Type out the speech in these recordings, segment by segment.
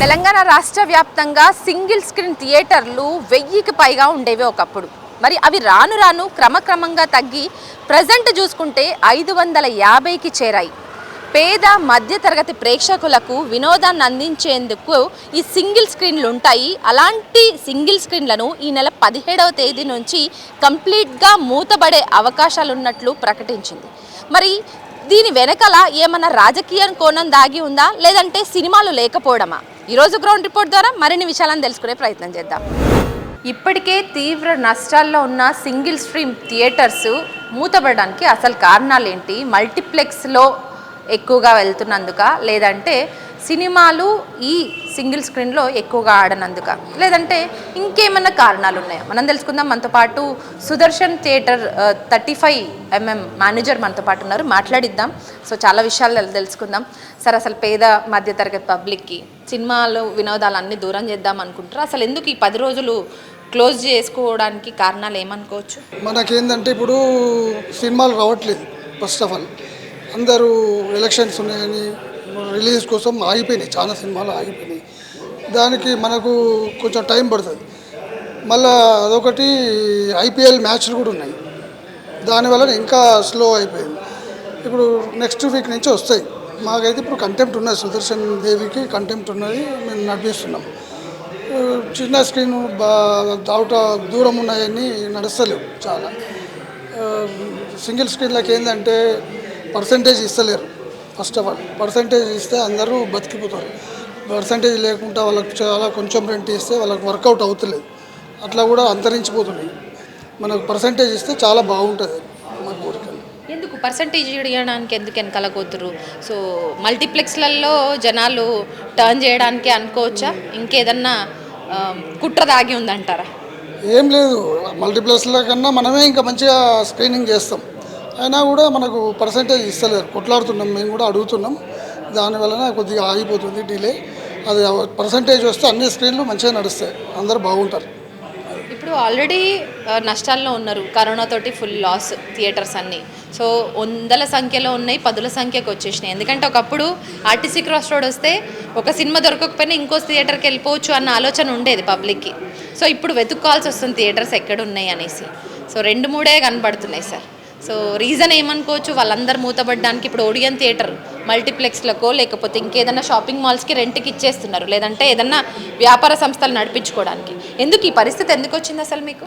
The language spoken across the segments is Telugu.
తెలంగాణ రాష్ట్ర వ్యాప్తంగా సింగిల్ స్క్రీన్ థియేటర్లు వెయ్యికి పైగా ఉండేవి ఒకప్పుడు. మరి అవి రాను రాను క్రమక్రమంగా తగ్గి ప్రజెంట్ చూసుకుంటే ఐదు వందల యాభైకి చేరాయి. పేద మధ్యతరగతి ప్రేక్షకులకు వినోదాన్ని అందించేందుకు ఈ సింగిల్ స్క్రీన్లు ఉంటాయి అలాంటి సింగిల్ స్క్రీన్లను ఈ నెల పదిహేడవ తేదీ నుంచి కంప్లీట్గా మూతబడే అవకాశాలు ఉన్నట్లు ప్రకటించింది. మరి దీని వెనకాల ఏమన్నా రాజకీయ కోణం దాగి ఉందా? లేదంటే సినిమాలు లేకపోవడమా? ఈరోజు గ్రౌండ్ రిపోర్ట్ ద్వారా మరిన్ని విషయాలను తెలుసుకునే ప్రయత్నం చేద్దాం. ఇప్పటికే తీవ్ర నష్టాల్లో ఉన్న సింగిల్ స్ట్రీమ్ థియేటర్స్ మూతపడడానికి అసలు కారణాలు ఏంటి మల్టీప్లెక్స్లో ఎక్కువగా వెళ్తున్నందుక? లేదంటే సినిమాలు ఈ సింగిల్ స్క్రీన్లో ఎక్కువగా ఆడనందుక. లేదంటే ఇంకేమన్నా కారణాలు ఉన్నాయా మనం తెలుసుకుందాం మనతో పాటు Sudarshan theatre thirty five MM manager మనతో పాటు ఉన్నారు. మాట్లాడిద్దాం. సో చాలా విషయాలు తెలుసుకుందాం. సార్ అసలు పేద మధ్యతరగతి పబ్లిక్కి సినిమాలు వినోదాలు అన్నీ దూరం చేద్దాం అనుకుంటారు అసలు ఎందుకు ఈ పది రోజులు క్లోజ్ చేసుకోవడానికి కారణాలు ఏమనుకోవచ్చు? మనకేందంటే ఇప్పుడు సినిమాలు రావట్లేదు ఫస్ట్ ఆఫ్ ఆల్. అందరూ ఎలక్షన్స్ ఉన్నాయని రిలీజ్ కోసం ఆగిపోయినాయి. చాలా సినిమాలు ఆగిపోయినాయి. దానికి మనకు కొంచెం టైం పడుతుంది. మళ్ళా అదొకటి ఐపీఎల్ మ్యాచ్లు కూడా ఉన్నాయి. దానివల్ల ఇంకా స్లో అయిపోయింది. ఇప్పుడు నెక్స్ట్ వీక్ నుంచి వస్తాయి. మాకైతే ఇప్పుడు కంటెంప్ట్ ఉన్నది. సుదర్శన్ దేవికి కంటెంప్ట్ ఉన్నది. మేము నడిపిస్తున్నాం చిన్న స్క్రీన్ బా అవుట దూరం ఉన్నాయని నడుస్తలేవు చాలా. సింగిల్ స్క్రీన్లకు ఏంటంటే పర్సంటేజ్ ఇస్తలేరు. ఫస్ట్ ఆఫ్ ఆల్ పర్సంటేజ్ ఇస్తే అందరూ బతికిపోతారు. పర్సంటేజ్ లేకుండా వాళ్ళకి చాలా కొంచెం రెంట్ ఇస్తే వాళ్ళకి వర్కౌట్ అవుతలేదు. అట్లా కూడా అంతరించిపోతున్నాయి. మనకు పర్సంటేజ్ ఇస్తే చాలా బాగుంటుంది. మా కోరికలు. ఎందుకు? పర్సంటేజ్ ఇవ్వడానికి ఎందుకు వెనకాల కూతురు సో మల్టీప్లెక్స్లలో జనాలు టర్న్ చేయడానికి అనుకోవచ్చా? ఇంకేదన్నా కుట్ర దాగి ఉందంటారా? ఏం లేదు. మల్టీప్లెక్స్ల కన్నా మనమే ఇంకా మంచిగా స్క్రీనింగ్ చేస్తాం. అయినా కూడా మనకు పర్సంటేజ్ ఇస్తలేరు. కొట్లాడుతున్నాం మేము కూడా అడుగుతున్నాం. దానివలన కొద్దిగా ఆగిపోతుంది డిలే అది పర్సంటేజ్ వస్తే అన్ని స్క్రీన్లు మంచిగా నడుస్తాయి. అందరు బాగుంటారు. ఇప్పుడు ఆల్రెడీ నష్టాల్లో ఉన్నారు. కరోనాతోటి ఫుల్ లాస్ థియేటర్స్ అన్నీ. సో వందల సంఖ్యలో ఉన్నాయి పదుల సంఖ్యకు వచ్చేసినాయి. ఎందుకంటే ఒకప్పుడు ఆర్టీసీ క్రాస్ రోడ్ వస్తే ఒక సినిమా దొరకకపోయినా ఇంకో థియేటర్కి వెళ్ళిపోవచ్చు అన్న ఆలోచన ఉండేది పబ్లిక్కి సో ఇప్పుడు వెతుక్కోవాల్సి వస్తుంది థియేటర్స్ ఎక్కడ ఉన్నాయి అనేసి. సో రెండు మూడే కనబడుతున్నాయి సార్. So reason ఏమనుకోవచ్చు? వాళ్ళందరూ మూతబడడానికి ఇప్పుడు ఓడియన్ థియేటర్ మల్టీప్లెక్స్లకో లేకపోతే ఇంకేదన్నా షాపింగ్ మాల్స్కి రెంట్కి ఇచ్చేస్తున్నారు. లేదంటే ఏదన్నా వ్యాపార సంస్థలు నడిపించుకోవడానికి. ఎందుకు ఈ పరిస్థితి ఎందుకు వచ్చింది అసలు మీకు?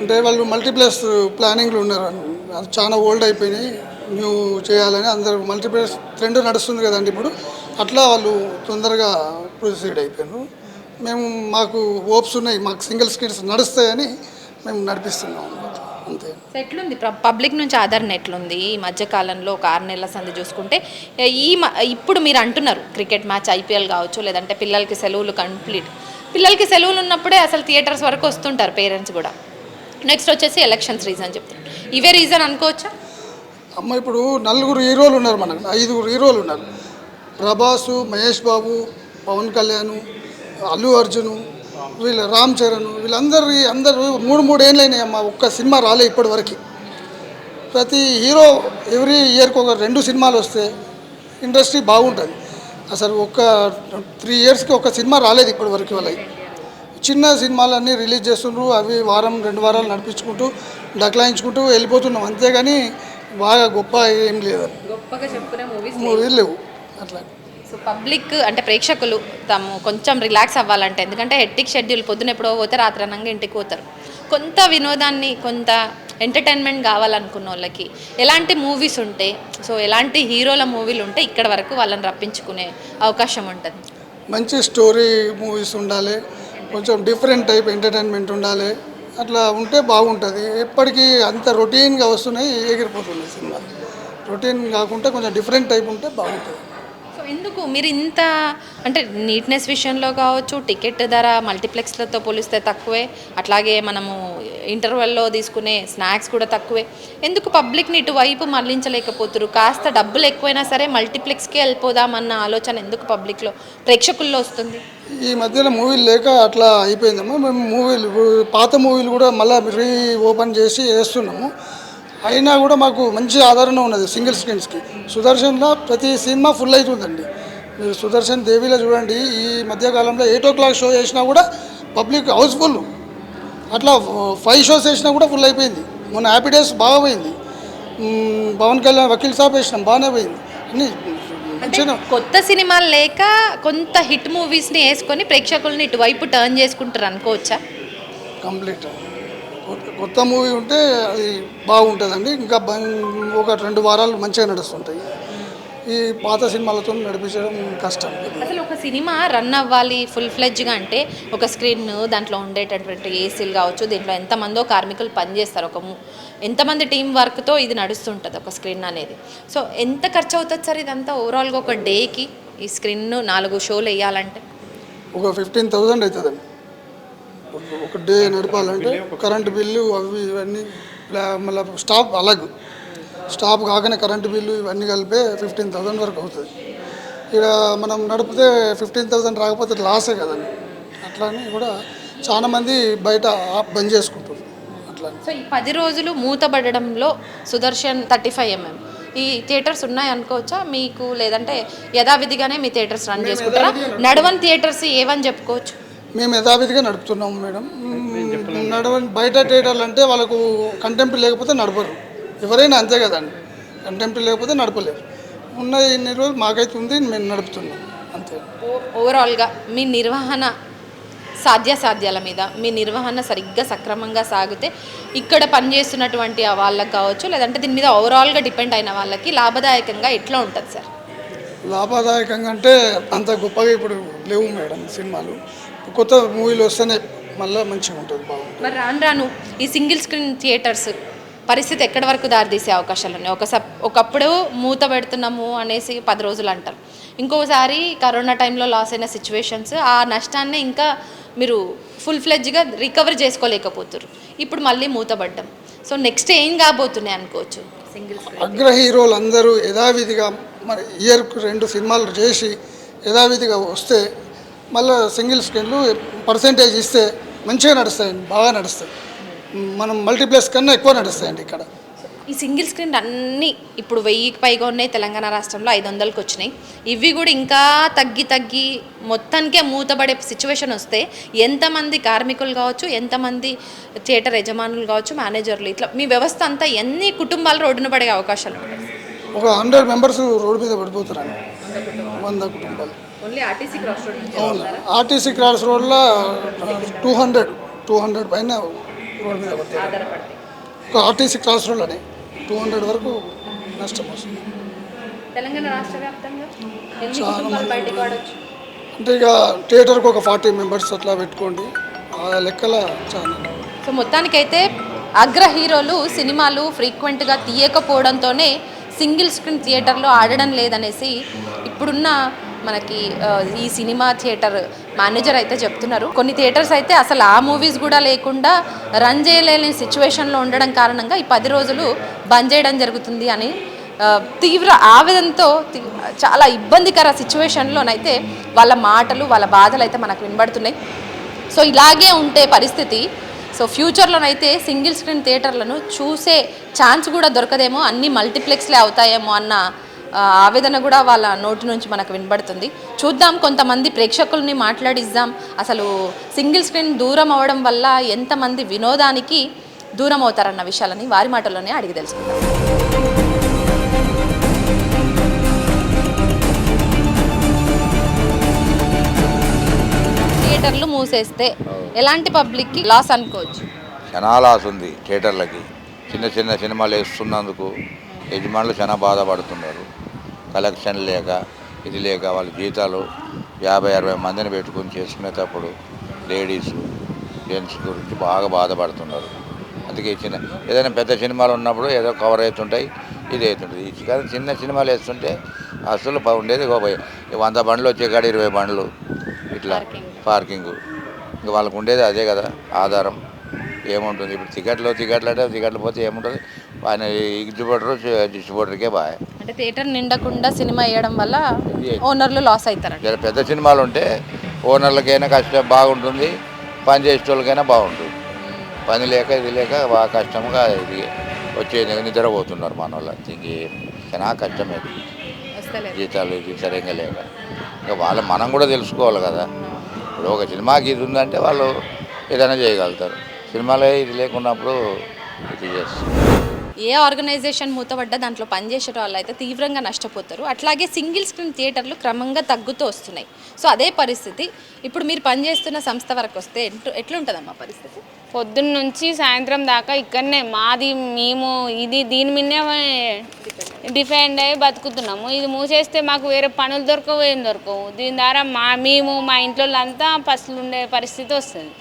అంటే వాళ్ళు మల్టీప్లెక్స్ ప్లానింగ్లు ఉన్నారు. అది చాలా ఓల్డ్ అయిపోయినాయి. న్యూ చేయాలని అందరూ మల్టీప్లెక్స్ ట్రెండ్ నడుస్తుంది కదండి ఇప్పుడు. అట్లా వాళ్ళు తొందరగా ప్రొసీడ్ అయిపోయారు మేము మాకు హోప్స్ ఉన్నాయి. మాకు సింగిల్ స్క్రీన్స్ నడుస్తాయని మేము నడిపిస్తున్నాం సో ఎట్లుంది ప్ర- పబ్లిక్ నుంచి ఆదరణ ఎట్లుంది ఈ మధ్యకాలంలో ఒక ఆరు నెలల సంది చూసుకుంటే ఈ మ- ఇప్పుడు మీరు అంటున్నారు క్రికెట్ మ్యాచ్ ఐపీఎల్ కావచ్చు లేదంటే పిల్లలకి సెలవులు కంప్లీట్. పిల్లలకి సెలవులు ఉన్నప్పుడే అసలు థియేటర్స్ వరకు వస్తుంటారు పేరెంట్స్ కూడా. నెక్స్ట్ వచ్చేసి ఎలక్షన్స్ రీజన్ చెప్తారు. ఇవే రీజన్ అనుకోవచ్చా? అమ్మ ఇప్పుడు నలుగురు హీరోలు ఉన్నారు మనకు. ఐదుగురు హీరోలు ఉన్నారు. ప్రభాసు మహేష్ బాబు పవన్ కళ్యాణ్ అల్లు అర్జును వీళ్ళ రామ్ చరణ్ వీళ్ళందరి అందరూ మూడు మూడు ఏళ్ళైనాయి అమ్మ ఒక్క సినిమా రాలే ఇప్పటి వరకు ప్రతి హీరో ఎవ్రీ ఇయర్కి ఒక రెండు సినిమాలు వస్తే ఇండస్ట్రీ బాగుంటుంది. అసలు ఒక త్రీ ఇయర్స్కి ఒక సినిమా రాలేదు ఇప్పటి వరకు వాళ్ళకి చిన్న సినిమాలన్నీ రిలీజ్ చేస్తుండ్రు అవి వారం రెండు వారాలు నడిపించుకుంటూ డక్లాయించుకుంటూ వెళ్ళిపోతున్నాం. అంతేగాని బాగా గొప్ప ఏం లేదు. గొప్పగా చెప్పుకునే మూవీస్ మూవీలు లేవు. అట్లా. సో పబ్లిక్ అంటే ప్రేక్షకులు తాము కొంచెం రిలాక్స్ అవ్వాలంటే ఎందుకంటే హెట్టిక్ షెడ్యూల్ పొద్దున ఎప్పుడో పోతే రాత్రి అనంగా ఇంటికి పోతారు. కొంత వినోదాన్ని కొంత ఎంటర్టైన్మెంట్ కావాలనుకున్న వాళ్ళకి ఎలాంటి మూవీస్ ఉంటే సో ఎలాంటి హీరోల మూవీలు ఉంటే ఇక్కడ వరకు వాళ్ళని రప్పించుకునే అవకాశం ఉంటుంది. మంచి స్టోరీ మూవీస్ ఉండాలి కొంచెం డిఫరెంట్ టైప్ ఎంటర్టైన్మెంట్ ఉండాలి అట్లా ఉంటే బాగుంటుంది. ఎప్పటికీ అంత రొటీన్గా వస్తున్నాయి ఎగిరిపోతుంది సినిమా రొటీన్ కాకుండా కొంచెం డిఫరెంట్ టైప్ ఉంటే బాగుంటుంది. ఎందుకు? మీరు ఇంత అంటే నీట్నెస్ విషయంలో కావచ్చు టికెట్ ధర మల్టీప్లెక్స్లతో పోలిస్తే తక్కువే. అట్లాగే మనము ఇంటర్వెల్లో తీసుకునే స్నాక్స్ కూడా తక్కువే. ఎందుకు పబ్లిక్ని ఇటువైపు మరలించలేకపోతున్నారు కాస్త డబ్బులు ఎక్కువైనా సరే మల్టీప్లెక్స్కే వెళ్ళిపోదామన్న ఆలోచన ఎందుకు పబ్లిక్లో ప్రేక్షకుల్లో వస్తుంది? ఈ మధ్యలో మూవీలు లేక అట్లా అయిపోయిందమ్మా. మేము మూవీలు పాత మూవీలు కూడా మళ్ళీ రీ ఓపెన్ చేసి వేస్తున్నాము. అయినా కూడా మాకు మంచి ఆదరణ ఉన్నది సింగిల్ స్క్రీన్స్కి. సుదర్శన్లో ప్రతి సినిమా ఫుల్ అవుతుందండి మీరు సుదర్శన్ దేవిలో చూడండి ఈ మధ్యకాలంలో ఎయిట్ ఓ క్లాక్ షో చేసినా కూడా పబ్లిక్ హౌస్ఫుల్. అట్లా ఫైవ్ షోస్ వేసినా కూడా ఫుల్ అయిపోయింది. మొన్న హ్యాపీ డేస్ బాగా పోయింది. పవన్ కళ్యాణ్ వకీల్ సాబ్ వేసినాం బాగానే పోయింది. అన్ని కొత్త సినిమాలు లేక కొంత హిట్ మూవీస్ని వేసుకొని ప్రేక్షకుల్ని ఇటువైపు టర్న్ చేసుకుంటారు అనుకోవచ్చా? కంప్లీట్. కొత్త- మూవీ ఉంటే అది బాగుంటుందండి. ఇంకా ఒక రెండు వారాలు మంచిగా నడుస్తుంటాయి. ఈ పాత సినిమాలతో నడిపించడం కష్టం. అసలు ఒక సినిమా రన్ అవ్వాలి ఫుల్ ఫ్లెడ్జ్గా అంటే ఒక స్క్రీన్ దాంట్లో ఉండేటటువంటి ఏసీలు కావచ్చు దీంట్లో ఎంతమందో కార్మికులు పనిచేస్తారు. ఒక ఎంతమంది టీం వర్క్తో ఇది నడుస్తుంటుంది ఒక స్క్రీన్ అనేది. సో ఎంత ఖర్చు అవుతుంది సార్ ఇదంతా? ఓవరాల్గా ఒక డేకి ఈ స్క్రీన్ నాలుగు షోలు వేయాలంటే? ఒక ఫిఫ్టీన్ థౌజండ్ అవుతుందండి. ఒక- డే నడపాలంటే కరెంటు బిల్లు అవి ఇవన్నీ మళ్ళీ స్టాప్ అలాగే. స్టాప్ కాకనే కరెంటు బిల్లు ఇవన్నీ కలిపే ఫిఫ్టీన్ థౌజండ్ వరకు అవుతుంది. ఇక్కడ మనం నడిపితే ఫిఫ్టీన్ థౌజండ్ రాకపోతే లాసే కదండి. అట్లానే కూడా చాలా మంది బయట ఆప్ బంద్ చేసుకుంటారు అట్లా సో ఈ పది రోజులు మూతబడడంలో సుదర్శన్ థర్టీ ఫైవ్ ఎంఎం. ఈ థియేటర్స్ ఉన్నాయి అనుకోవచ్చా మీకు లేదంటే యథావిధిగానే మీ థియేటర్స్ రన్ చేసుకుంటారా? నడవన్ థియేటర్స్ ఏవని చెప్పుకోవచ్చు? మేము యథావిధిగా నడుపుతున్నాము మేడం. నడవ బయట థియేటర్లు అంటే వాళ్ళకు కంటెంప్ట్ లేకపోతే నడపరు. ఎవరైనా అంతే కదండి. కంటెంప్ట్ లేకపోతే నడపలేరు. ఉన్న ఇన్ని రోజులు మాకైతే ఉంది మేము నడుపుతున్నాం. అంతే. ఓ- ఓవరాల్గా మీ నిర్వహణ సాధ్యాసాధ్యాల మీద మీ నిర్వహణ సరిగ్గా సక్రమంగా సాగితే ఇక్కడ పనిచేస్తున్నటువంటి ఆ వాళ్ళకి కావచ్చు లేదంటే దీని మీద ఓవరాల్గా డిపెండ్ అయిన వాళ్ళకి లాభదాయకంగా ఎట్లా ఉంటుంది సార్? లాభదాయకంగా అంటే అంత గొప్పగా ఇప్పుడు లేవు మేడం సినిమాలు. కొత్త మూవీలు వస్తేనే మళ్ళీ మంచిగా ఉంటుంది బాగుంటుంది. మరి రాను రాను ఈ సింగిల్ స్క్రీన్ థియేటర్స్ పరిస్థితి ఎక్కడి వరకు దారితీసే అవకాశాలు ఉన్నాయి? ఒక ఒకప్పుడు మూత పెడుతున్నాము అనేసి పది రోజులు అంటారు. ఇంకోసారి కరోనా టైంలో లాస్ అయిన సిచ్యువేషన్స్ ఆ నష్టాన్ని ఇంకా మీరు ఫుల్ ఫ్లెడ్జ్గా రికవర్ చేసుకోలేకపోతారు ఇప్పుడు మళ్ళీ మూతపడ్డం సో నెక్స్ట్ ఏం కాబోతున్నాయి అనుకోవచ్చు? సింగిల్ స్క్రీన్ అగ్ర హీరోలు అందరూ యథావిధిగా మరి ఇయర్కు రెండు సినిమాలు చేసి యథావిధిగా వస్తే మళ్ళీ సింగిల్ స్క్రీన్లు పర్సంటేజ్ ఇస్తే మంచిగా నడుస్తాయండి బాగా నడుస్తాయి. మనం మల్టీప్లెక్స్ కన్నా ఎక్కువ నడుస్తాయండి ఇక్కడ. ఈ సింగిల్ స్క్రీన్ అన్నీ ఇప్పుడు వెయ్యికి పైగా ఉన్నాయి తెలంగాణ రాష్ట్రంలో ఐదు వందలకి వచ్చినాయి. ఇవి కూడా ఇంకా తగ్గి తగ్గి మొత్తానికే మూతపడే సిచ్యువేషన్ వస్తే ఎంతమంది కార్మికులు కావచ్చు ఎంతమంది థియేటర్ యజమానులు కావచ్చు మేనేజర్లు ఇట్లా మీ వ్యవస్థ అంతా ఎన్ని కుటుంబాలు రోడ్డున పడే అవకాశాలు ఒక హండ్రెడ్ మెంబర్స్ రోడ్డు మీద పడిపోతారండి. వంద కుటుంబాలు. ఓన్లీ ఆర్టీసీ క్రాస్ రోడ్ అవును. ఆర్టీసీ క్రాస్ రోడ్లో టూ హండ్రెడ్ టూ హండ్రెడ్ పైన రోడ్డు మీద ఆర్టీసీ క్రాస్ రోడ్లోనే టూ హండ్రెడ్ వరకు నష్టం వస్తుంది. తెలంగాణ రాష్ట్ర వ్యాప్తంగా అంటే ఇక థియేటర్కి ఒక ఫార్టీ మెంబర్స్ అట్లా పెట్టుకోండి. ఆ లెక్కల చాలా. సో మొత్తానికైతే అగ్ర హీరోలు సినిమాలు ఫ్రీక్వెంట్గా తీయకపోవడంతోనే సింగిల్ స్క్రీన్ థియేటర్లో ఆడడం లేదనేసి ఇప్పుడున్న మనకి ఈ సినిమా థియేటర్ మేనేజర్ అయితే చెప్తున్నారు. కొన్ని థియేటర్స్ అయితే అసలు ఆ మూవీస్ కూడా లేకుండా రన్ చేయలేని సిచ్యువేషన్లో ఉండడం కారణంగా ఈ పది రోజులు బంద్ చేయడం జరుగుతుంది అని తీవ్ర ఆవేదనతో చాలా ఇబ్బందికర సిచ్యువేషన్లోనైతే వాళ్ళ మాటలు వాళ్ళ బాధలు అయితే మనకు వినబడుతున్నాయి. సో ఇలాగే ఉంటే పరిస్థితి. సో ఫ్యూచర్లోనైతే సింగిల్ స్క్రీన్ థియేటర్లను చూసే ఛాన్స్ కూడా దొరకదేమో అన్ని మల్టీప్లెక్స్లే అవుతాయేమో అన్న ఆవేదన కూడా వాళ్ళ నోటి నుంచి మనకు వినబడుతుంది. చూద్దాం కొంతమంది ప్రేక్షకుల్ని మాట్లాడిద్దాం. అసలు సింగిల్ స్క్రీన్ దూరం అవడం వల్ల ఎంతమంది వినోదానికి దూరం అవుతారన్న విషయాలని వారి మాటల్లోనే అడిగి తెలుసుకుందాం. థియేటర్లు మూసేస్తే ఎలాంటి పబ్లిక్కి లాస్ అనుకోవచ్చు? చాలా లాస్ ఉంది థియేటర్లకి. చిన్న చిన్న సినిమాలు వేస్తున్నందుకు యజమానులు చాలా బాధపడుతున్నారు. కలెక్షన్ లేక ఇది లేక వాళ్ళ జీతాలు యాభై అరవై మందిని పెట్టుకుని చేసుకునేటప్పుడు లేడీస్ జెంట్స్ గురించి బాగా బాధపడుతున్నారు. అందుకే చిన్న ఏదైనా పెద్ద సినిమాలు ఉన్నప్పుడు ఏదో కవర్ అవుతుంటాయి ఇది అవుతుంటుంది. ఇది కానీ చిన్న సినిమాలు వేస్తుంటే అసలు ఉండేది వంద బండ్లు వచ్చే కాడ ఇరవై బండ్లు ఇట్లా పార్కింగ్. ఇంకా వాళ్ళకు ఉండేది అదే కదా ఆధారం. ఏముంటుంది? ఇప్పుడు టికెట్లు టికెట్లు అంటే టికెట్లు పోతే ఏముంటుంది? ఆయన ఎగ్జిబిటర్ డిస్ట్రిబ్యూటర్కే బాగా అంటే థియేటర్ నిండకుండా సినిమా వేయడం వల్ల ఓనర్లు లాస్ అవుతారంట జర పెద్ద సినిమాలు ఉంటే ఓనర్లకైనా కష్టం బాగుంటుంది. పని చేసేటోళ్ళకైనా బాగుంటుంది. పని లేక ఇది లేక బాగా కష్టంగా ఇది వచ్చే నిద్రపోతున్నారు మన వాళ్ళు ఇంకే చాలా కష్టమే ఇది. వస్తలేదు. జీతాలు ఇది సరిగ్గా లేక. ఇంకా వాళ్ళ మనం కూడా తెలుసుకోవాలి కదా. ఇప్పుడు ఒక సినిమాకి ఇది ఉందంటే వాళ్ళు ఏదైనా చేయగలుగుతారు. సినిమాలో ఇది లేకున్నప్పుడు ఇది చేస్తారు. ఏ ఆర్గనైజేషన్ మూతపడ్డా దాంట్లో పనిచేసే వాళ్ళు అయితే తీవ్రంగా నష్టపోతారు. అట్లాగే సింగిల్ స్క్రీన్ థియేటర్లు క్రమంగా తగ్గుతూ వస్తున్నాయి. సో అదే పరిస్థితి. ఇప్పుడు మీరు పనిచేస్తున్న సంస్థ వరకు వస్తే ఎట్లుంటుందమ్మా పరిస్థితి? పొద్దున్న నుంచి సాయంత్రం దాకా ఇక్కడనే మాది మేము ఇది దీని మీదనే డిఫెండ్ అయ్యి బతుకుతున్నాము. ఇది మూసేస్తే మాకు వేరే పనులు దొరకవు ఏం దొరకవు. దీని ద్వారా మా మేము మా ఇంట్లో అంతా పసులు ఉండే పరిస్థితి వస్తుంది.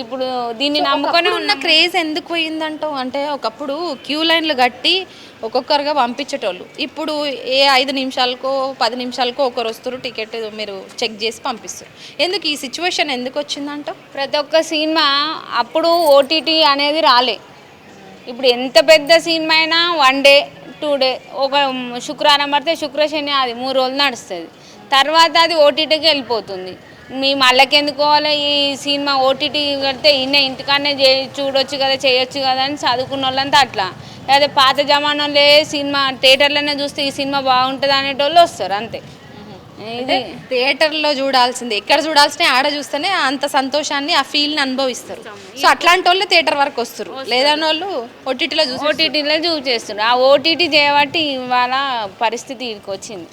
ఇప్పుడు దీన్ని నమ్ముకొని ఉన్న క్రేజ్ ఎందుకు పోయిందంటావు అంటే ఒకప్పుడు క్యూ లైన్లు కట్టి ఒక్కొక్కరుగా పంపించేటోళ్ళు. ఇప్పుడు ఏ ఐదు నిమిషాలకో పది నిమిషాలకో ఒకరు వస్తారు టికెట్ మీరు చెక్ చేసి పంపిస్తారు. ఎందుకు ఈ సిచ్యువేషన్ ఎందుకు వచ్చిందంటావు ప్రతి ఒక్క సినిమా అప్పుడు ఓటీటీ అనేది రాలే. ఇప్పుడు ఎంత పెద్ద సినిమా అయినా వన్ డే టూ డే ఒక శుక్రవారం పడితే శుక్ర శని అది మూడు రోజులు నడుస్తుంది. తర్వాత అది ఓటీటీకి వెళ్ళిపోతుంది. మీ మళ్ళకెందుకు పోవాలి? ఈ సినిమా ఓటీటీ కడితే ఇన్న ఇంటికాడనే చే చూడొచ్చు కదా చేయొచ్చు కదా అని చదువుకున్న వాళ్ళంతా అట్లా. అదే పాత జమానాలే సినిమా థియేటర్లోనే చూస్తే ఈ సినిమా బాగుంటుంది అనేటోళ్ళు వస్తారు అంతే. ఇది థియేటర్లో చూడాల్సిందే. ఎక్కడ చూడాల్సిన ఆడ చూస్తేనే అంత సంతోషాన్ని ఆ ఫీల్ని అనుభవిస్తారు. సో అట్లాంటి వాళ్ళు థియేటర్ వరకు వస్తారు. లేదని వాళ్ళు ఓటీటీలో చూసి ఓటీటీలో చూస్ చేస్తున్నారు ఆ ఓటీటీ చేయబట్టి ఇవాళ పరిస్థితి ఇక్కడికి వచ్చింది.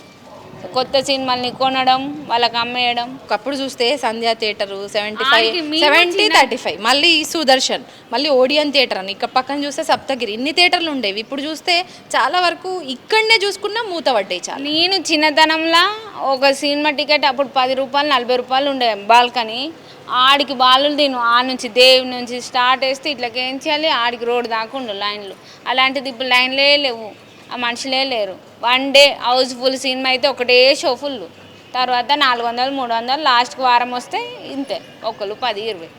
కొత్త సినిమాల్ని కొనడం వాళ్ళకి అమ్మేయడం. ఒకప్పుడు చూస్తే Sandhya theatre seventy five seventy thirty five మళ్ళీ సుదర్శన్ మళ్ళీ ఓడియన్ థియేటర్ అని. ఇక్కడ పక్కన చూస్తే సప్తగిరి. ఇన్ని థియేటర్లు ఉండేవి. ఇప్పుడు చూస్తే చాలా వరకు ఇక్కడనే చూసుకున్నా మూత పడ్డాయి చాలా. నేను చిన్నతనంలో ఒక సినిమా టికెట్ అప్పుడు పది రూపాయలు నలభై రూపాయలు ఉండే బాల్కనీ. ఆడికి బాలు తిను. ఆ నుంచి దేవి నుంచి స్టార్ట్ వేస్తే ఇట్లా కేంచాలి ఆడికి రోడ్ దాకా ఉండు లైన్లు. అలాంటిది ఇప్పుడు లైన్లే లేవు. ఆ మనుషులే లేరు. వన్ డే హౌస్ఫుల్ సినిమా అయితే ఒకటే షో ఫుల్ తర్వాత నాలుగు వందలు మూడు వందలు లాస్ట్కి వారం వస్తే ఇంతే. ఒకళ్ళు పది ఇరవై.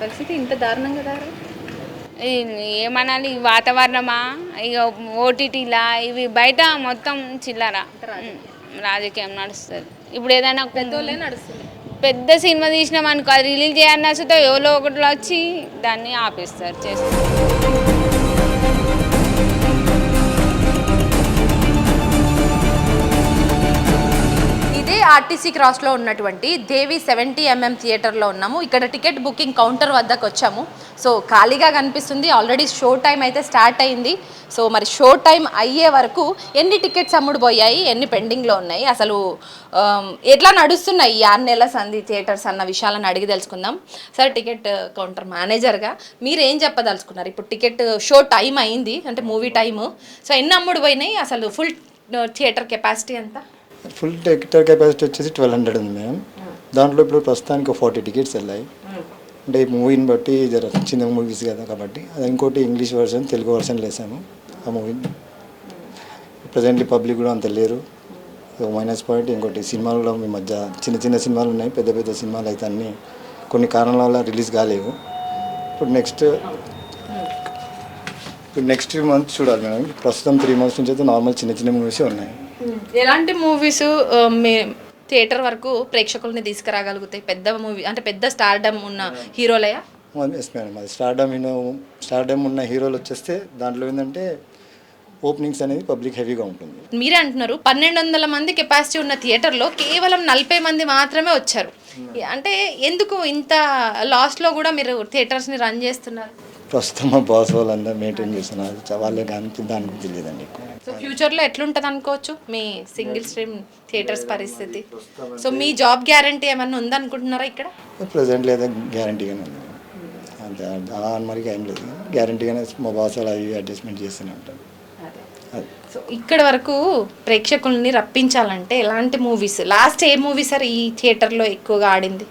పరిస్థితి ఇంత దారుణంగా దారు ఏమనాలి? ఈ వాతావరణమా? ఇక ఓటీటీలా ఇవి బయట మొత్తం చిల్లర. రాజకీయం. నడుస్తుంది. ఇప్పుడు ఏదైనా నడుస్తుంది పెద్ద సినిమా తీసినాం అనుకో అది రిలీజ్ చేయాలని వస్తే ఎవరో ఒకటి వచ్చి దాన్ని ఆపేస్తారు చేస్తారు. ఆర్టీసీ క్రాస్లో ఉన్నటువంటి దేవి సెవెంటీ ఎంఎం థియేటర్లో ఉన్నాము. ఇక్కడ టికెట్ బుకింగ్ కౌంటర్ వద్దకు వచ్చాము. సో ఖాళీగా కనిపిస్తుంది. ఆల్రెడీ షో టైం అయితే స్టార్ట్ అయింది. సో మరి షో టైం అయ్యే వరకు ఎన్ని టికెట్స్ అమ్ముడు పోయాయి ఎన్ని పెండింగ్లో ఉన్నాయి? అసలు ఎట్లా నడుస్తున్నాయి ఈ ఆరు నెలల సంధి థియేటర్స్ అన్న విషయాలను అడిగి తెలుసుకుందాం. సార్ టికెట్ కౌంటర్ మేనేజర్గా మీరు ఏం చెప్పదలుచుకున్నారు? ఇప్పుడు టికెట్ షో టైం అయింది అంటే మూవీ టైము. సో ఎన్ని అమ్ముడు పోయినాయి అసలు ఫుల్ థియేటర్ కెపాసిటీ ఎంత? ఫుల్ టికెట్ కెపాసిటీ వచ్చేసి ట్వెల్వ్ హండ్రెడ్ ఉంది మేడం దాంట్లో ఇప్పుడు ప్రస్తుతానికి ఫార్టీ టికెట్స్ వెళ్ళాయి. అంటే ఈ మూవీని బట్టి జర చిన్న మూవీస్ కదా కాబట్టి అది ఇంకోటి ఇంగ్లీష్ వర్షన్ తెలుగు వర్షన్ వేసాము ఆ మూవీని ప్రజెంట్లీ పబ్లిక్ కూడా అంత లేరు. ఒక మైనస్ పాయింట్ ఇంకోటి సినిమాలు కూడా మీ మధ్య చిన్న చిన్న సినిమాలు ఉన్నాయి పెద్ద పెద్ద సినిమాలు అయితే అన్నీ కొన్ని కారణాల వల్ల రిలీజ్ కాలేవు. ఇప్పుడు నెక్స్ట్ ఇప్పుడు నెక్స్ట్ మంత్ చూడాలి మేడం ప్రస్తుతం త్రీ మంత్స్ నుంచి అయితే నార్మల్ చిన్న చిన్న మూవీసే ఉన్నాయి. ఎలాంటి మూవీస్ మీ థియేటర్ వరకు ప్రేక్షకుల్ని తీసుకురాగలుగుతాయి పెద్ద మూవీ అంటే పెద్ద స్టార్డమ్ ఉన్న హీరోలయా ఎస్ మేడం అది స్టార్డమ్ స్టార్డమ్ ఉన్న హీరోలు వచ్చేస్తే దాంట్లో ఏంటంటే ఓపెనింగ్స్ అనేది పబ్లిక్ హెవీగా ఉంటుంది. మీరే అంటున్నారు పన్నెండు వందల మంది కెపాసిటీ ఉన్న థియేటర్లో కేవలం నలభై మంది మాత్రమే వచ్చారు. అంటే ఎందుకు ఇంత లాస్ట్లో కూడా మీరు థియేటర్స్ని రన్ చేస్తున్నారు? ప్రస్తుతం మా బాస్ వాళ్ళందరూ మెయింటైన్ చేస్తున్నారు. వాళ్ళే కానీ దాని గురించి ఎక్కువ. సో ఫ్యూచర్లో ఎట్లుంటుంది అనుకోవచ్చు? మీ సింగిల్ స్ట్రీమ్ థియేటర్స్ పరిస్థితి. సో మీ జాబ్ గ్యారంటీ ఏమన్నా ఉందనుకుంటున్నారా ఇక్కడ? ప్రజెంట్ లేదా గ్యారంటీగానే ఉంది. అంతే అలా అని మరి ఏం లేదు. గ్యారంటీగానే మా బాస్ వాళ్ళు అవి అడ్జస్ట్మెంట్ చేస్తూనే అది. సో ఇక్కడ వరకు ప్రేక్షకుల్ని రప్పించాలంటే ఎలాంటి మూవీస్ లాస్ట్ ఏ మూవీ సార్ ఈ థియేటర్లో ఎక్కువగా ఆడింది?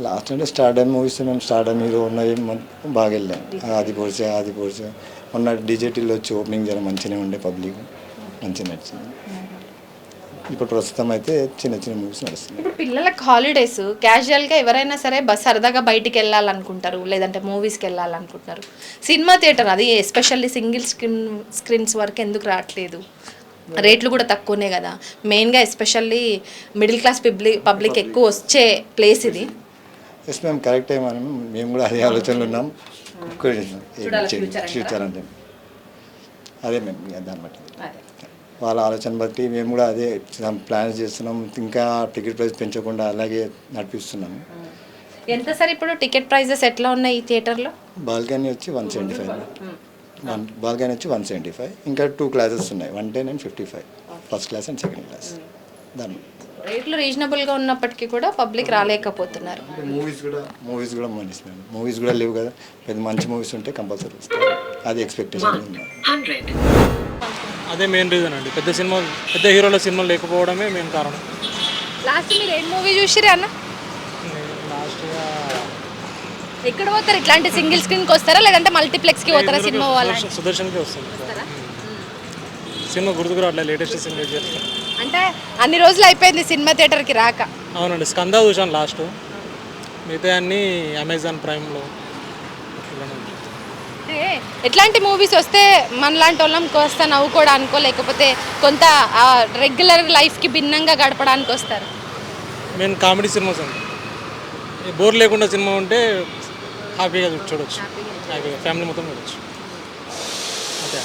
లాస్ట్ అంటే స్టార్డమ్ మూవీస్ మేము స్టార్డమ్ హీరో ఉన్నవి మన- బాగా వెళ్ళాం ఆది పోర్చే ఆది పోర్చే మొన్న డిజెటీలో వచ్చి ఓపెనింగ్ జర మంచిగానే ఉండే పబ్లిక్. మంచిగా నడిచింది ఇప్పుడు ప్రస్తుతం అయితే చిన్న చిన్న మూవీస్ నడుస్తున్నాయి. ఇప్పుడు పిల్లలకు హాలిడేస్ క్యాజువల్గా ఎవరైనా సరే బస్ సరదాగా బయటికి వెళ్ళాలనుకుంటారు లేదంటే మూవీస్కి వెళ్ళాలనుకుంటున్నారు సినిమా థియేటర్ అది ఎస్పెషల్లీ సింగిల్ స్క్రీన్ స్క్రీన్స్ వరకు ఎందుకు రావట్లేదు? రేట్లు కూడా తక్కువనే కదా. మెయిన్గా especially middle class public public ఎక్కువ వచ్చే ప్లేస్ ఇది. ఎస్ మేము కరెక్ట్ మనం మేము కూడా అదే ఆలోచనలు ఉన్నాం? ఫ్యూచర్ అంటే అదే మేము దాన్ని బట్టి. వాళ్ళ ఆలోచన బట్టి మేము కూడా అదే ప్లాన్స్ చేస్తున్నాం. ఇంకా టికెట్ ప్రైస్ పెంచకుండా అలాగే నడిపిస్తున్నాము. ఎంత సార్ ఇప్పుడు టికెట్ ప్రైజెస్ ఎట్లా ఉన్నాయి ఈ థియేటర్లో? బాల్కనీ వచ్చి one seventy five. One balcony వచ్చి వన్ సెవెంటీ ఫైవ్. ఇంకా టూ క్లాసెస్ ఉన్నాయి. One ten and fifty five. First class and second class. దాన్ని రేట్లు రీజనబుల్గా ఉన్నప్పటికీ కూడా పబ్లిక్ రాలేకపోతున్నారు. మూవీస్ కూడా మూవీస్ కూడా మనిషి మేము మూవీస్ కూడా లేవు కదా. పెద్ద మంచి మూవీస్ ఉంటే కంపల్సరీ వస్తారు అది ఎక్స్పెక్టేషన్ ఉంది. అదే మెయిన్ రీజన్ అండి. పెద్ద సినిమా పెద్ద హీరోల సినిమాలు లేకపోవడమే మెయిన్ కారణం. లాస్ట్ మీరు ఏం మూవీ చూసిరే అన్న? లాస్ట్గా ఎక్కడ పోతారు? ఇట్లాంటి సింగిల్ స్క్రీన్కి వస్తారా? లేదంటే మల్టీప్లెక్స్కి పోతారా సినిమా పోవాలంటే సుదర్శన్కే వస్తుంది సినిమా గుర్తుకు రావట్లేదు లేటెస్ట్ సినిమా చేస్తాను అంటే అన్ని రోజులు అయిపోయింది సినిమా థియేటర్కి రాక. అవునండి స్కంద చూశాను లాస్ట్. మిగతా అన్ని అమెజాన్ ప్రైమ్లో ఎట్లాంటి మూవీస్ వస్తే మనలాంటి వాళ్ళం వస్తా నవ్వుకోవడానికో లేకపోతే కొంత రెగ్యులర్ లైఫ్కి భిన్నంగా గడపడానికి వస్తారు? మెయిన్ కామెడీ సినిమాస్ అండి. బోర్ లేకుండా సినిమా ఉంటే హ్యాపీగా చూడొచ్చు. హ్యాపీగా ఫ్యామిలీ మొత్తం చూడొచ్చు. ఓకే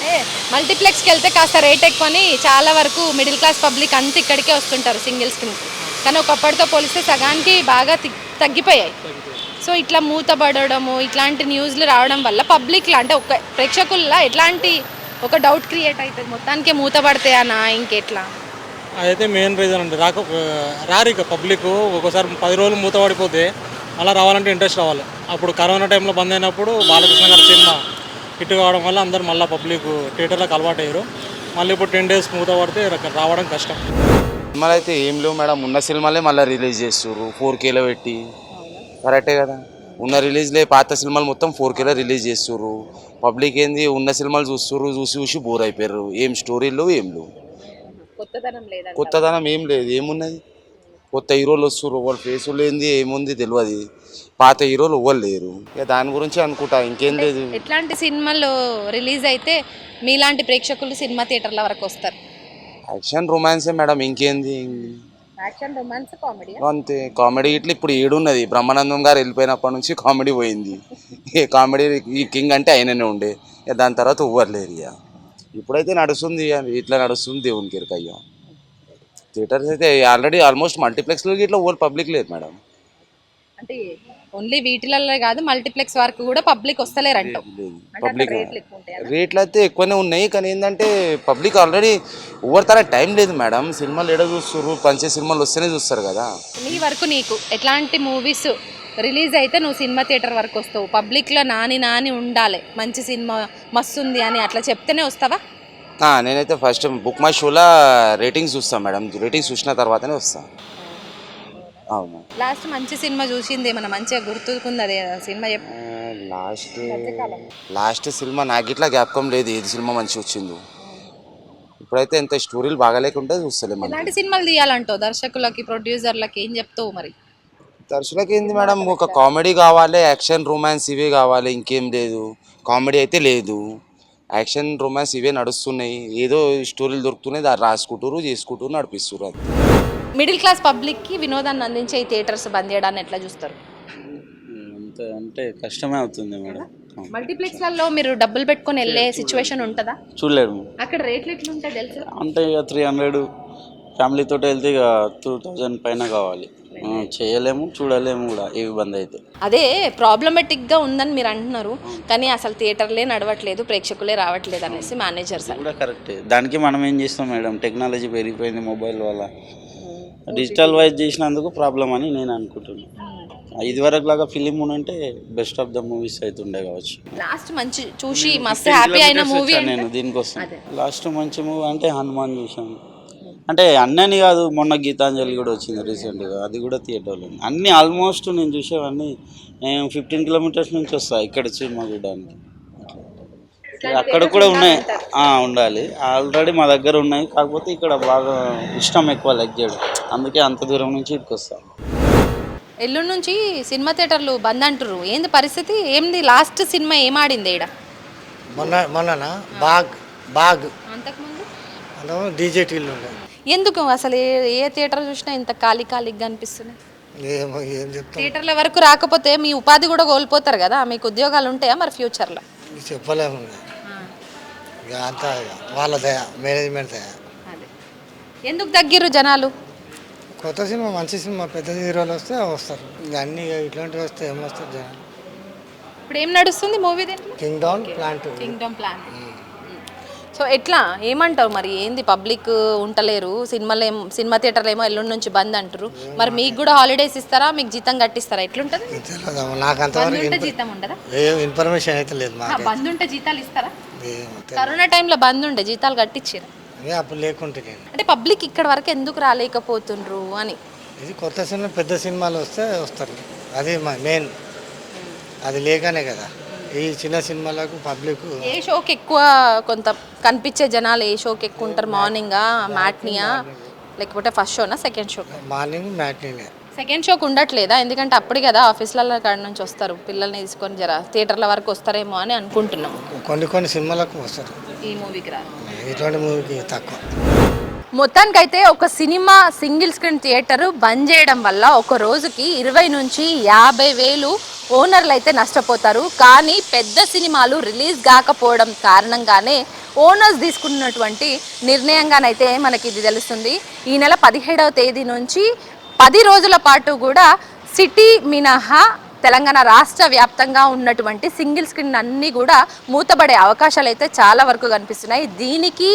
అంటే మల్టీప్లెక్స్కి వెళ్తే కాస్త రేట్ ఎక్కువని చాలా వరకు మిడిల్ క్లాస్ పబ్లిక్ అంతా ఇక్కడికే వస్తుంటారు సింగిల్స్ కింద. కానీ ఒకప్పటితో పోలిస్తే సగానికి బాగా తగ్గిపోయాయి. సో ఇట్లా మూతపడడము ఇట్లాంటి న్యూస్లు రావడం వల్ల పబ్లిక్లో అంటే ఒక ప్రేక్షకుల్లో ఎట్లాంటి ఒక డౌట్ క్రియేట్ అవుతుంది మొత్తానికి మూతపడతాయనా ఇంకెట్లా? అదైతే మెయిన్ రీజన్ అండి. రాక రారు ఇక పబ్లిక్ ఒక్కోసారి పది రోజులు మూత పడిపోతే అలా రావాలంటే ఇంట్రెస్ట్ రావాలి. అప్పుడు కరోనా టైంలో బంద్ అయినప్పుడు బాలకృష్ణ గారి సినిమా హిట్ కావడం వల్ల అందరు మళ్ళీ పబ్లిక్ థియేటర్లకు అలవాటు అయ్యారు మళ్ళీ ఇప్పుడు టెన్ డేస్ మూత పడితే రావడం కష్టం. సినిమాలు అయితే ఏం లేవు మేడం. ఉన్న సినిమాలే మళ్ళీ రిలీజ్ చేస్తారు ఫోర్ కేలో పెట్టి. కరెక్టే కదా? ఉన్న రిలీజ్లే పాత సినిమాలు మొత్తం ఫోర్ కేలో రిలీజ్ చేస్తారు పబ్లిక్ ఏంది? ఉన్న సినిమాలు చూస్తారు చూసి చూసి బోర్ అయిపోయారు ఏం స్టోరీలు ఏం లేవు. కొత్తదనం ఏం లేదు. ఏమున్నది? కొత్త హీరోలు వస్తారు వాళ్ళ ఫేసులు ఏంది ఏముంది తెలియదు పాత హీరోలు ఎవ్వరు లేరు. ఇక దాని గురించి అనుకుంటా ఇంకేం లేదు. ఎట్లాంటి సినిమాలు రిలీజ్ అయితే మీలాంటి ప్రేక్షకులు సినిమా థియేటర్ల వరకు వస్తారు? యాక్షన్ రొమాన్సే మేడం ఇంకేంది? యాక్షన్ రొమాన్స్ కామెడీ అంతే కామెడీ ఇట్లా ఇప్పుడు ఏడున్నది బ్రహ్మానందం గారు వెళ్ళిపోయినప్పటి నుంచి కామెడీ పోయింది. ఈ కామెడీ ఈ కింగ్ అంటే ఆయననే ఉండే. దాని తర్వాత ఎవ్వరు ఇక. ఇప్పుడైతే నడుస్తుంది ఇక ఇట్లా నడుస్తుంది దేవునికి ఎరకయ్య థియేటర్స్ అయితే ఆల్రెడీ ఆల్మోస్ట్ మల్టీప్లెక్స్లో ఇట్లా ఓవర్ పబ్లిక్ లేదు మేడం. అంటే ఓన్లీ వీటిలలో కాదు మల్టీప్లెక్స్ వరకు కూడా పబ్లిక్ వస్తలేరంటావు లేదు అంటే పబ్లిక్ రేట్లు అయితే ఎక్కువనే ఉన్నాయి కానీ ఏంటంటే పబ్లిక్ ఆల్రెడీ ఓవర్ తన టైం లేదు మేడం. సినిమాలు ఎడ చూస్తారు పంచే సినిమాలు వస్తేనే చూస్తారు కదా. నీ వరకు నీకు ఎట్లాంటి మూవీస్ రిలీజ్ అయితే నువ్వు సినిమా థియేటర్ వరకు వస్తావు? పబ్లిక్లో నాని నాని ఉండాలి. మంచి సినిమా మస్తు ఉంది అని అట్లా చెప్తేనే వస్తావా? నేనైతే ఫస్ట్ బుక్ మై షోలో రేటింగ్స్ చూస్తాను మేడం రేటింగ్స్ చూసిన తర్వాతనే వస్తాను అవును. లాస్ట్ మంచి సినిమా చూసింది మన మంచిగా గుర్తుకుంది అదే సినిమా లాస్ట్ లాస్ట్ సినిమా నాకు ఇట్లా జ్ఞాపకం లేదు. ఏది సినిమా మంచి వచ్చిందో. ఇప్పుడైతే ఎంత స్టోరీలు బాగాలేకుంటే చూస్తలే మనం. ఎలాంటి సినిమాలు తీయాలంటావు? దర్శకులకి ప్రొడ్యూసర్లకి ఏం చెప్తావు మరి? దర్శకులకి ఏంది మేడం ఒక కామెడీ కావాలి యాక్షన్ రొమాన్స్ ఇవే కావాలి. ఇంకేం లేదు. కామెడీ అయితే లేదు. యాక్షన్ రొమాన్స్ ఇవే నడుస్తున్నాయి. ఏదో స్టోరీలు దొరుకుతున్నాయి దాన్ని రాసుకుంటారు చేసుకుంటారు నడిపిస్తారు అది మిడిల్ క్లాస్ పబ్లిక్కి వినోదాన్ని అందించే ఈ థియేటర్స్ బంద్ చేయడాన్ని ఎట్లా చూస్తారు? అంత అంటే కష్టమే అవుతుంది మేడం. మల్టీప్లెక్స్లలో మీరు డబ్బులు పెట్టుకొని వెళ్ళే సిచ్యువేషన్ ఉంటుందా? చూడలేరు అక్కడ రేట్లు ఎట్లుంటాయి తెలుసు? అంటే ఇక త్రీ హండ్రెడ్ ఫ్యామిలీతో వెళ్తే ఇక టూ థౌజండ్ పైన కావాలి. చేయలేము చూడలేము కూడా. ఏ ఇబ్బంది అయితే. అదే ప్రాబ్లమెటిక్గా ఉందని మీరు అంటున్నారు కానీ అసలు థియేటర్లే నడవట్లేదు ప్రేక్షకులే రావట్లేదు అనేసి మేనేజర్స్ ఇది కూడా కరెక్టే దానికి మనం ఏం చేస్తాం మేడం? టెక్నాలజీ పెరిగిపోయింది మొబైల్ వల్ల. డిజిటల్ వైజ్ చేసినందుకు ప్రాబ్లం అని నేను అనుకుంటున్నాను ఇదివరకు లాగా ఫిలిం ఉంటే బెస్ట్ ఆఫ్ ద మూవీస్ అయితే ఉండే కావచ్చు. లాస్ట్ మంచి చూసి మస్తు హ్యాపీ అయిన మూవీ నేను దీనికోసం. లాస్ట్ మంచి మూవీ అంటే హనుమాన్ చూసాను అంటే అన్నని కాదు మొన్న గీతాంజలి కూడా వచ్చింది రీసెంట్గా అది కూడా థియేటర్లో. అన్ని ఆల్మోస్ట్ నేను చూసేవన్నీ నేను ఫిఫ్టీన్ కిలోమీటర్స్ నుంచి వస్తా ఇక్కడ సినిమా చూడడానికి. అక్కడ కూడా ఉన్నాయి. ఆ, ఉండాలి. ఆల్రెడీ మా దగ్గర ఉన్నాయి. కాకపోతే ఇక్కడ బాగా ఇష్టం ఎక్కువ లైక్ చేయడం. అందుకే అంత దూరం నుంచి ఇక్కడికి వస్తాను ఎల్లుండి నుంచి సినిమా థియేటర్లు బంద్ అంటారు ఏంది పరిస్థితి? ఏంది లాస్ట్ సినిమా ఏం ఆడింది ఈడ? మొన్న మొన్ననా? బాగ్ బాగ్. అంతకుముందు? డీజే టీలు ఉండే. ఎందుకు అసలు ఏ ఏ థియేటర్ చూసినా ఇంత ఖాళీ ఖాళీగా అనిపిస్తుంది? ఏమో ఏం చెప్తాం? థియేటర్ల వరకు రాకపోతే మీ ఉపాధి కూడా కోల్పోతారు కదా మీకు ఉద్యోగాలు ఉంటాయా మరి ఫ్యూచర్లో? చెప్పలేము ఇక అంతా ఇక వాళ్ళ దయ మేనేజ్మెంట్ దయ. అదే. ఎందుకు తగ్గిర్రు జనాలు? కొత్త సినిమా మంచి సినిమా పెద్ద హీరోలు వస్తే వస్తారు. ఇక అన్ని ఇట్లాంటివి వస్తే ఏమొస్తారు జనాలు? ఇప్పుడు ఏం నడుస్తుంది movie king down plant kingdom plan. So ఎట్లా? ఏమంటావు మరి? ఏంది పబ్లిక్ ఉంటలేరు? సినిమాలు ఏం సినిమా థియేటర్లు ఏమో ఎల్లుండి నుంచి బంద్ అంటారు మరి మీకు కూడా హాలిడేస్ ఇస్తారా? మీకు జీతం కట్టిస్తారా? ఎట్లుంటుంది? తెలియదు నాకు బంద్ అంతవరకు ఉంటే ఇన్ఫ- జీతం ఉండదా? ఏ ఇన్ఫర్మేషన్ అయితే లేదు ఆ, మాకు బంద్ ఉంటే జీతాలు ఇస్తారా? ఏమో తెలియదు. కరోనా టైంలో బంద్ ఉండే జీతాలు కట్టించారు ఏ అప్పుడు లేకుంటే నేను. అంటే పబ్లిక్ ఇక్కడ వరకు ఎందుకు రాలేకపోతుండ్రు అని. ఇది కొత్త సినిమా పెద్ద సినిమాలు వస్తే వస్తారు. అది మెయిన్ అది లేకనే కదా. ఈ చిన్న సినిమాలకు పబ్లిక్ ఏ షోకి ఎక్కువ కొంత కనిపించే జనాలు ఏ షోకి ఎక్కువ ఉంటారు? మార్నింగా మ్యాట్నియా? లేకపోతే ఫస్ట్ షోనా సెకండ్ షో మార్నింగ్ మ్యాట్నీనే. సెకండ్ షోకి ఉండట్లేదా? ఎందుకంటే అప్పుడు కదా ఆఫీస్లలో కాడ నుంచి వస్తారు. పిల్లల్ని తీసుకొని జర థియేటర్ల వరకు వస్తారేమో అని అనుకుంటున్నాం. కొన్ని కొన్ని సినిమాలకు వస్తారు. ఈ మూవీకి రా ఇటువంటి మూవీకి తక్కువ. మొత్తానికైతే ఒక సినిమా సింగిల్ స్క్రీన్ థియేటర్ బంద్ చేయడం వల్ల ఒక రోజుకి ఇరవై నుంచి యాభై వేలు ఓనర్లు అయితే నష్టపోతారు. కానీ పెద్ద సినిమాలు రిలీజ్ కాకపోవడం కారణంగానే ఓనర్స్ తీసుకున్నటువంటి నిర్ణయంగానైతే మనకి ఇది తెలుస్తుంది. ఈ నెల పదిహేడవ తేదీ నుంచి పది రోజుల పాటు కూడా సిటీ మినహా తెలంగాణ రాష్ట్ర వ్యాప్తంగా ఉన్నటువంటి సింగిల్ స్క్రీన్ అన్నీ కూడా మూతబడే అవకాశాలు అయితే చాలా వరకు కనిపిస్తున్నాయి. దీనికి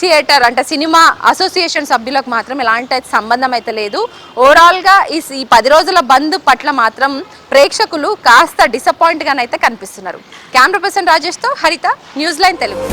థియేటర్ అంటే సినిమా అసోసియేషన్ సభ్యులకు మాత్రం ఎలాంటి అయితే సంబంధం అయితే లేదు. ఓవరాల్గా ఈ ఈ పది రోజుల బంద్ పట్ల మాత్రం ప్రేక్షకులు కాస్త డిసప్పాయింట్గానైతే కనిపిస్తున్నారు. కెమెరా పర్సన్ రాజేష్తో హరిత న్యూస్ లైన్ తెలుగు.